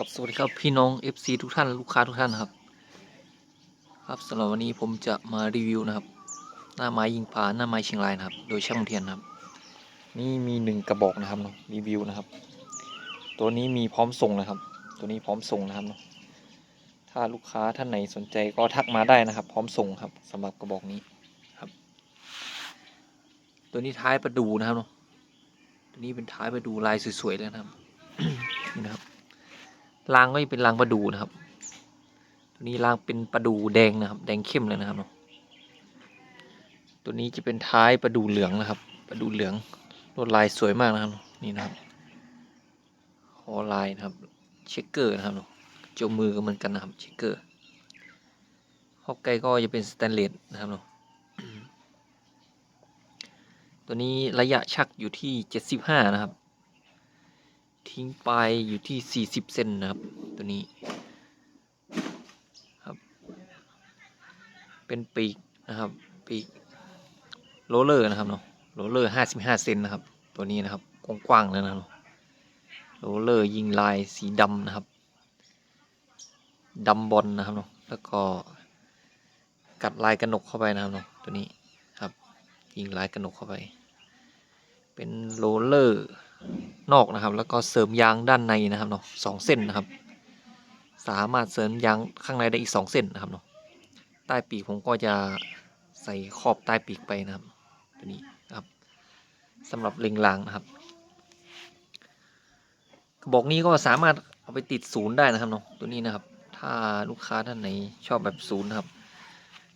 ครับสวัสดีครับพี่น้อง FC ทุกท่านลูกค้าทุกท่านครับ ครับสำหรับวันนี้ผมจะมารีวิวนะครับ หน้าไม้ยิงปลาหน้าไม้เชียงรายนะครับ โดยช่างเทียนนะครับ นี่มีหนึ่งกระบอกนะครับเนาะรีวิวนะครับ ตัวนี้มีพร้อมส่งนะครับ ตัวนี้พร้อมส่งนะครับเนาะถ้าลูกค้าท่านไหนสนใจก็ทักมาได้นะครับ พร้อมส่งครับสำหรับกระบอกนี้ครับ ตัวนี้ท้ายประดูนะครับเนาะตัวนี้เป็นท้ายประดูลายสวยๆเลยนะครับนี่นะครับ รางก็จะเป็นรางประดูนะครับ ตัวนี้รางเป็นประดูแดงนะครับ แดงเข้มเลยนะครับเนาะตัวนี้จะเป็นท้ายประดูเหลืองนะครับ ประดูเหลืองลวดลายสวยมากนะครับ นี่นะครับคอลายนะครับ เช็คเกอร์นะครับเนาะเจามือก็เหมือนกันนะครับ เช็คเกอร์ฮอกไกก็จะเป็นสแตนเลสนะครับเนาะตัวนี้ระยะชักอยู่ที่เจ็ดสิบห้านะครับ ทิ้งไปอยู่ที่ 40 เซนนะครับ ตัวนี้ครับ เป็นปีกนะครับ ปีกโรเลอร์นะครับเนาะโรเลอร์55 เซนนะครับ ตัวนี้นะครับกว้างๆเลยนะโรเลอร์ยิงลายสีดำนะครับดำบอลนะครับเนาะแล้วก็กัดลายกระหนกเข้าไปนะครับเนาะตัวนี้ครับยิงลายกระหนกเข้าไป เป็นโรเลอร์ นอกนะครับ แล้วก็เสริมยางด้านในนะครับเนาะสองเส้นนะครับ สามารถเสริมยางข้างในได้อีกสองเส้นนะครับเนาะใต้ปีกผมก็จะใส่ขอบใต้ปีกไปนะครับตัวนี้นะครับสำหรับเล็งรางนะครับกระบอกนี้ก็สามารถเอาไปติดศูนย์ได้นะครับเนาะตัวนี้นะครับ ถ้าลูกค้าท่านไหนชอบแบบศูนย์นะครับ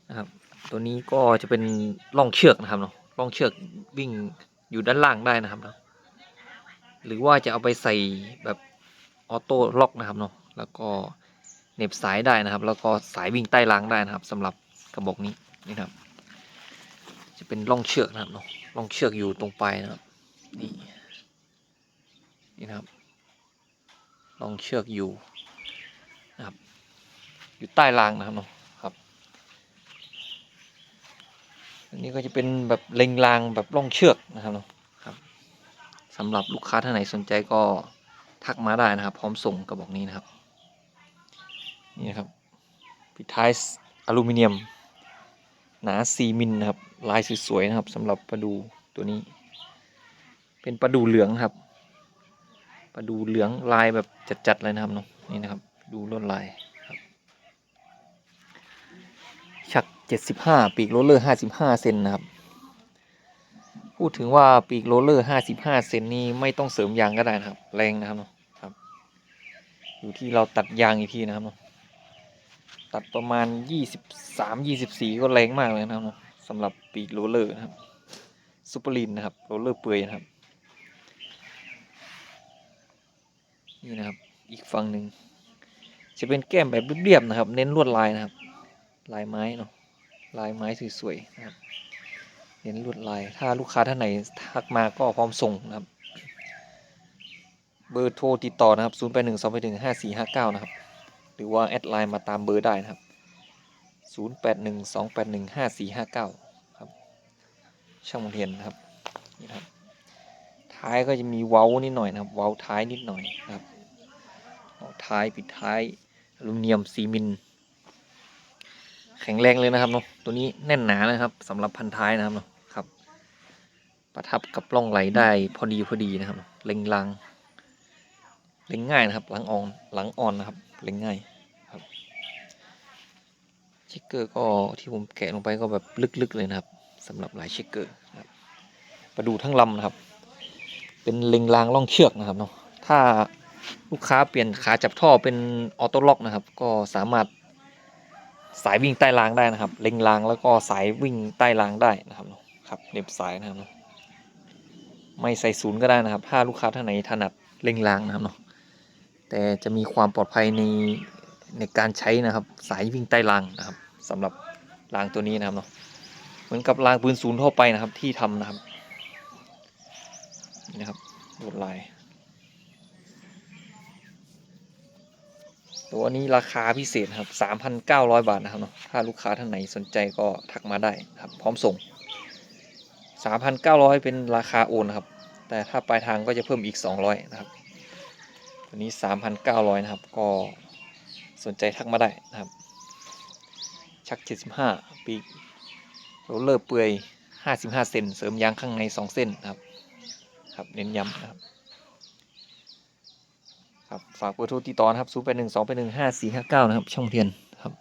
นะครับ ตัวนี้ก็จะเป็นร่องเชือกนะครับเนาะร่องเชือกวิ่งอยู่ด้านล่างได้นะครับเนาะ หรือว่าจะเอาไปใส่แบบออโต้ล็อกนะครับเนาะแล้วก็เน็บสายได้นะครับ แล้วก็สายวิ่งใต้รางได้นะครับสำหรับกระบอกนี้นี่ครับ จะเป็นร่องเชือกนะครับเนาะร่องเชือกอยู่ตรงปลายนะครับ นี่นี่นะครับร่องเชือกอยู่นะครับ อยู่ใต้รางนะครับเนาะครับอันนี้ก็จะเป็นแบบเล็งรางแบบร่องเชือกนะครับเนาะ สำหรับลูกค้าท่านไหนสนใจก็ทักมาได้นะครับ พร้อมส่งกระบอกนี้นะครับ นี่นะครับปิดท้ายอลูมิเนียม หนา4มิลนะครับ ลายสวยๆนะครับสำหรับปลาดูตัวนี้ เป็นปลาดูเหลืองครับปลาดูเหลืองลายแบบจัดๆเลยนะครับเนาะนี่นะครับ ดูลวดลายครับชัก 75 ปีกโรลเลอร์ 55 เซนนะครับ พูดถึงว่าปีกโรลเลอร์ห้าสิบห้าเซนนี่ไม่ต้องเสริมยางก็ได้นะครับ แรงนะครับเนาะครับ อยู่ที่เราตัดยางอีกทีนะครับเนาะตัดประมาณยี่สิบสามยี่สิบสี่ก็แรงมากเลยนะครับเนาะสำหรับปีกโรลเลอร์นะครับซูเปอร์ลินนะครับโรลเลอร์เปลือยนะครับนี่นะครับอีกฝั่งหนึ่งจะเป็นแก้มแบบเรียบๆนะครับ เน้นลวดลายนะครับ ลายไม้เนาะลายไม้สวยๆนะครับ เน้นลวดลาย ถ้าลูกค้าท่านไหนทักมาก็พร้อมส่งนะครับ เบอร์โทรติดต่อนะครับ0 8 1 2 8 1 5 4 5 9นะครับ หรือว่าแอดไลน์มาตามเบอร์ได้นะครับ 0 8 1 2 8 1 5 4 5 9ครับ ช่างมนเทียนนะครับ นี่ครับ ท้ายก็จะมีเว้านิดหน่อยนะครับ เว้าท้ายนิดหน่อยนะครับท้ายปิดท้ายอลูมิเนียมซีมิลแข็งแรงเลยนะครับเนาะ ตัวนี้แน่นหนานะครับสำหรับพันท้ายนะครับเนาะ ประทับกับร่องไหลได้พอดีพอดีนะครับ เล็งลัง เล็งง่ายนะครับ หลังอ่อนหลังอ่อนนะครับ เล็งง่ายครับเช็คเกอร์ก็ที่ผมแกะลงไปก็แบบลึกๆเลยนะครับสำหรับหลายเช็คเกอร์นะครับประดูทั้งลำนะครับ เป็นเล็งรางล่องเชือกนะครับเนาะถ้าลูกค้าเปลี่ยนขาจับท่อเป็นออโต้ล็อกนะครับ ก็สามารถสายวิ่งใต้รางได้นะครับ เล็งรางแล้วก็สายวิ่งใต้รางได้นะครับเนาะครับเน็บสายนะครับเนาะ ไม่ใส่ศูนย์ก็ได้นะครับ ถ้าลูกค้าท่านไหนถนัดเล็งรางนะครับเนาะแต่จะมีความปลอดภัยในในการใช้นะครับ สายวิ่งใต้รางนะครับสำหรับรางตัวนี้นะครับเนาะเหมือนกับรางปืนศูนย์ทั่วไปนะครับ ที่ทำนะครับนี่นะครับลวดลาย ตัวนี้ราคาพิเศษครับ 3,900 บาทนะครับเนาะถ้าลูกค้าท่านไหนสนใจก็ทักมาได้ครับ พร้อมส่ง 3,900 เป็นราคาโอนครับ แต่ถ้าปลายทางก็จะเพิ่มอีก 200 นะครับ ตัวนี้ 3,900 นะครับ ก็สนใจทักมาได้นะครับ ชัก 75 ปีโรลเลอร์เปื่อย 55 เซนเสริมยางข้างใน 2 เส้นนะครับ ครับ เน้นย้ำนะครับ ครับ ฝากเบอร์โทรติดต่อนะครับ 0 8 1 2 8 1 5 4 5 9 นะครับ ช่องเทียนครับ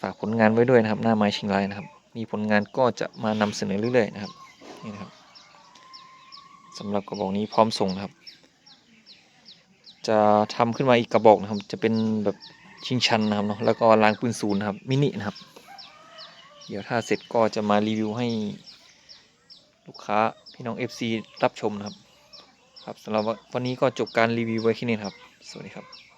ฝากผลงานไว้ด้วยนะครับ หน้าไม้ชิงไลนะครับ มีผลงานก็จะมานำเสนอเรื่อยๆนะครับ นี่นะครับ สำหรับกระบอกนี้พร้อมส่งนะครับ จะทำขึ้นมาอีกกระบอกนะครับ จะเป็นแบบชิงชันนะครับเนาะแล้วก็ล้างปืนศูนย์นะครับมินินะครับ เดี๋ยวถ้าเสร็จก็จะมารีวิวให้ลูกค้าพี่น้อง FC รับชมนะครับ ครับสำหรับวันนี้ก็จบการรีวิวไว้แค่นี้ครับ สวัสดีครับ